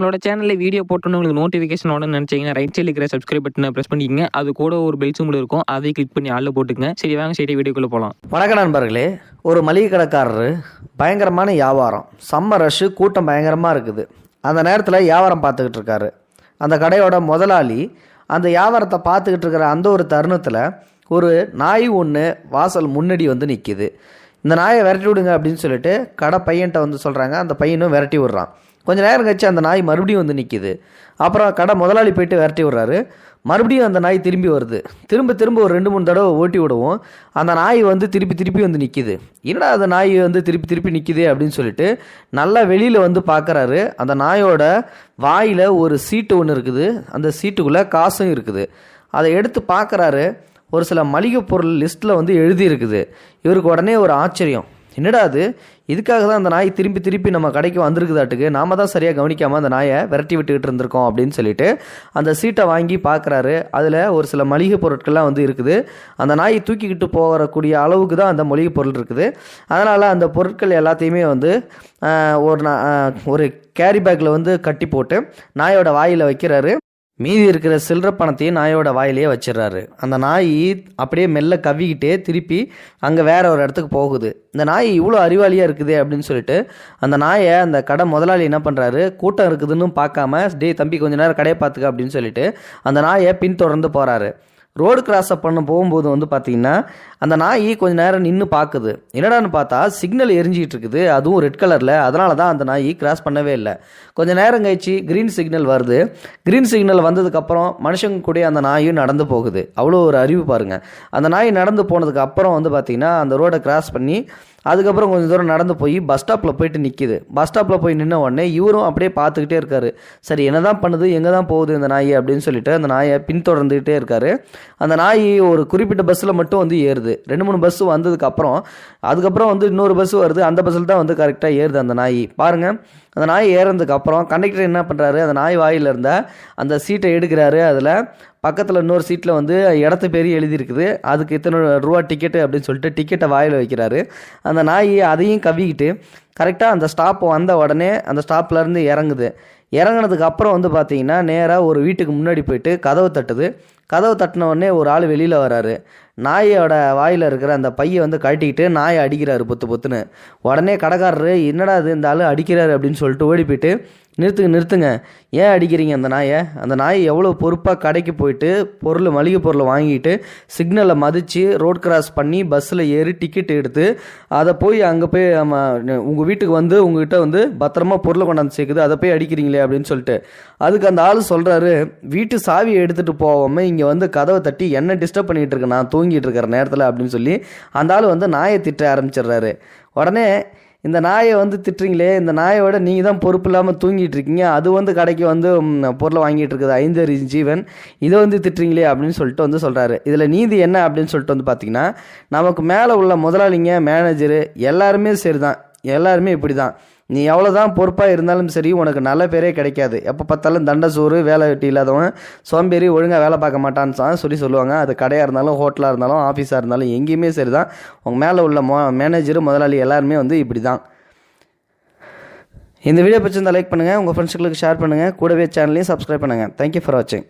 நம்மளோட சேனலில் வீடியோ போட்டோன்னு உங்களுக்கு நோட்டிஃபிகேஷன் உடனே நினச்சிங்கன்னா ரைட் சைடில் இருக்கிற சப்ஸ்கிரைப் பட்டனை ப்ரெஸ் பண்ணிக்கங்க. அது கூட ஒரு பெல் சிம்பிள் இருக்கும். அதை கிளிக் பண்ணி ஆளில் போட்டுக்கங்க. சரி வாங்க சரி வீடியோக்குள்ளே போகலாம் வணக்கம் நண்பர்களே. ஒரு மளிகை கடைக்காரரு பயங்கரமான வியாபாரம். செம்ம ரஷ்ஷு கூட்டம் பயங்கரமாக இருக்குது. அந்த நேரத்தில் வியாபாரம் பார்த்துக்கிட்டு இருக்காரு. அந்த கடையோட முதலாளி அந்த வியாபாரத்தை பார்த்துக்கிட்டு இருக்கிற அந்த ஒரு தருணத்தில் ஒரு நாய் ஒன்று வாசல் முன்னாடி வந்து நிற்கிது இந்த நாயை விரட்டி விடுங்க அப்படின்னு சொல்லிட்டு கடை பையன்கிட்ட வந்து சொல்கிறாங்க அந்த பையனும் விரட்டி விடுறான். கொஞ்ச நேரம் கழிச்சு அந்த நாய் மறுபடியும் வந்து நிற்கிது அப்புறம் கடை முதலாளி போயிட்டு விரட்டி விடுறாரு. மறுபடியும் அந்த நாய் திரும்பி வருது. திரும்ப திரும்ப ஒரு ரெண்டு மூணு தடவை ஓட்டி விடுவோம். அந்த நாய் வந்து திருப்பி திருப்பி வந்து நிற்கிது என்னடா அந்த நாய் வந்து திருப்பி திருப்பி நிற்கிது அப்படின்னு சொல்லிட்டு நல்லா வெளியில் வந்து பார்க்குறாரு அந்த நாயோட வாயில் ஒரு சீட்டு ஒன்று இருக்குது. அந்த சீட்டுக்குள்ளே காசும் இருக்குது. அதை எடுத்து பார்க்குறாரு ஒரு சில மளிகை பொருள் லிஸ்ட்டில் வந்து எழுதியிருக்குது. இவருக்கு உடனே ஒரு ஆச்சரியம். என்னடா அது? இதுக்காக தான் அந்த நாய் திருப்பி திருப்பி நம்ம கடைக்கு வந்திருக்குதாட்டுக்கு நாம தான் சரியாக கவனிக்காமல் அந்த நாயை விரட்டி விட்டுக்கிட்டு இருந்திருக்கோம் அப்படின்னு சொல்லிட்டு அந்த சீட்டை வாங்கி பார்க்குறாரு. அதில் ஒரு சில மளிகை பொருட்கள்லாம் வந்து இருக்குது. அந்த நாய் தூக்கிக்கிட்டு போகக்கூடிய அளவுக்கு தான் அந்த மளிகை பொருள் இருக்குது. அதனால் அந்த பொருட்கள் எல்லாத்தையுமே வந்து ஒரு ஒரு கேரி பேக்கில் வந்து கட்டி போட்டு நாயோட வாயில் வைக்கிறாரு. மீதி இருக்கிற சில்லற பணத்தையும் நாயோட வாயிலேயே வச்சிடுறாரு. அந்த நாய் அப்படியே மெல்ல கவ்விக்கிட்டே திருப்பி அங்கே வேற ஒரு இடத்துக்கு போகுது. இந்த நாய் இவ்வளோ அறிவாளியாக இருக்குது அப்படின்னு சொல்லிட்டு அந்த நாயை அந்த கடை முதலாளி என்ன பண்ணுறாரு கூட்டம் இருக்குதுன்னு பார்க்காம டே தம்பி கொஞ்ச நேரம் கடையை பார்த்துக்க அப்படின்னு சொல்லிட்டு அந்த நாயை பின்தொடர்ந்து போகிறாரு ரோடு கிராஸ் பண்ண போகும்போது வந்து பார்த்தீங்கன்னா அந்த நாய் கொஞ்ச நேரம் நின்று பார்க்குது என்னடான்னு பார்த்தா சிக்னல் எரிஞ்சிகிட்டு இருக்குது அதுவும் ரெட் கலரில் அதனால தான் அந்த நாய் கிராஸ் பண்ணவே இல்லை. கொஞ்சம் நேரம் கழிச்சு க்ரீன் சிக்னல் வருது. க்ரீன் சிக்னல் வந்ததுக்கப்புறம் மனுஷங்க கூட அந்த நாயும் நடந்து போகுது. அவ்வளோ ஒரு அறிவு பாருங்கள் அந்த நாய் நடந்து போனதுக்கு அப்புறம் வந்து பார்த்திங்கன்னா அந்த ரோடை கிராஸ் பண்ணி அதுக்கப்புறம் கொஞ்சம் தூரம் நடந்து போய் பஸ் ஸ்டாப்பில் போயிட்டு நிற்கிது பஸ் ஸ்டாப்பில் போய் நின்ன உடனே இவரும் அப்படியே பார்த்துக்கிட்டே இருக்காரு. சரி என்ன தான் பண்ணுது? எங்கே தான் போகுது இந்த நாய் அப்படின்னு சொல்லிட்டு அந்த நாயை பின்தொடர்ந்துக்கிட்டே இருக்காரு. அந்த நாய் ஒரு குறிப்பிட்ட பஸ்ஸில் மட்டும் வந்து ஏறுது. ரெண்டு மூணு பஸ் வந்ததுக்கப்புறம் அதுக்கப்புறம் வந்து இன்னொரு பஸ் வருது. அந்த பஸ்ஸில் தான் வந்து கரெக்டாக ஏறுது அந்த நாய். பாருங்கள் அந்த நாய் ஏறினதுக்கப்புறம் கண்டக்டர் என்ன பண்ணுறாரு அந்த நாய் வாயில் இருந்த அந்த சீட்டை எடுக்கிறாரு. அதில் பக்கத்தில் இன்னொரு சீட்டில் வந்து இடத்து பேர் எழுதியிருக்குது. அதுக்கு இத்தனை ரூபா டிக்கெட்டு அப்படின்னு சொல்லிட்டு டிக்கெட்டை வாயில் வைக்கிறாரு. அந்த நாய் அதையும் கவ்விக்கிட்டு கரெக்டாக அந்த ஸ்டாப் வந்த உடனே அந்த ஸ்டாப்லேருந்து இறங்குது. இறங்குனதுக்கு அப்புறம் வந்து பார்த்தீங்கன்னா நேராக ஒரு வீட்டுக்கு முன்னாடி போயிட்டு கதவை தட்டுது. கதவை தட்டின உடனே ஒரு ஆள் வெளியில் வராரு. நாயோட வாயில் இருக்கிற அந்த பையை வந்து கழட்டிக்கிட்டு நாயை அடிக்கிறாரு பொத்து பொத்துன்னு. உடனே கடைக்காரரு என்னடா இது இந்த ஆள் அடிக்கிறாரு? அப்படின்னு சொல்லிட்டு ஓடி போயிட்டு நிறுத்துங்க நிறுத்துங்க. ஏன் அடிக்கிறீங்க அந்த நாயை? அந்த நாய் எவ்வளோ பொறுப்பாக கடைக்கு போயிட்டு பொருள் மளிகை பொருளை வாங்கிட்டு சிக்னலை மதித்து ரோட் கிராஸ் பண்ணி பஸ்ஸில் ஏறி டிக்கெட் எடுத்து அதை போய் அங்கே போய் உங்கள் வீட்டுக்கு வந்து உங்ககிட்ட வந்து பத்திரமா பொருளை கொண்டாந்து சேர்க்குது அதை போய் அடிக்கிறீங்களே அப்படின்னு சொல்லிட்டு. அதுக்கு அந்த ஆள் சொல்கிறாரு வீட்டு சாவியை எடுத்துகிட்டு போகாமல் இங்கே வந்து கதவை தட்டி என்ன டிஸ்டர்ப் பண்ணிகிட்டு இருக்கேன் நான் தூங்கிட்டு இருக்கிற நேரத்தில் அப்படின்னு சொல்லி அந்த ஆள் வந்து நாயை திட்ட ஆரம்பிச்சிடுறாரு. உடனே இந்த நாயை வந்து திட்டுறீங்களே இந்த நாயோட நீங்கள் தான் பொறுப்பு இல்லாமல் தூங்கிட்டு இருக்கீங்க. அது வந்து கடைக்கு வந்து பொருளை வாங்கிட்டு இருக்குது. ஐந்தறி ஜீவன். இதை வந்து திட்டுறீங்களே அப்படின்னு சொல்லிட்டு வந்து சொல்கிறாரு இதில் நீதி என்ன அப்படின்னு சொல்லிட்டு வந்து பார்த்தீங்கன்னா நமக்கு மேலே உள்ள முதலாளிங்க மேனேஜரு எல்லாருமே சரி தான் எல்லாருமே இப்படி தான் நீ எவ்வளோ தான் பொறுப்பாக இருந்தாலும் சரி உனக்கு நல்ல பேரே கிடைக்காது. எப்போ பார்த்தாலும் தண்டை சோறு வேலை வெட்டி இல்லாதவன் சோம்பேறி ஒழுங்காக வேலை பார்க்க மாட்டான்னு சொல்லி சொல்லுவாங்க. அது கடையாக இருந்தாலும் ஹோட்டலாக இருந்தாலும் ஆஃபீஸாக இருந்தாலும் எங்கேயுமே சரி தான் உங்கள் மேலே உள்ள மோ மேனேஜர் முதலாளி எல்லாருமே வந்து இப்படி தான் இந்த வீடியோ பிடிச்சிருந்தால் லைக் பண்ணுங்கள் உங்கள் ஃப்ரெண்ட்ஸுகளுக்கு ஷேர் பண்ணுங்கள் கூடவே சேனலையும் சப்ஸ்கிரைப் பண்ணுங்கள் தேங்க்யூ ஃபார் வாட்சிங்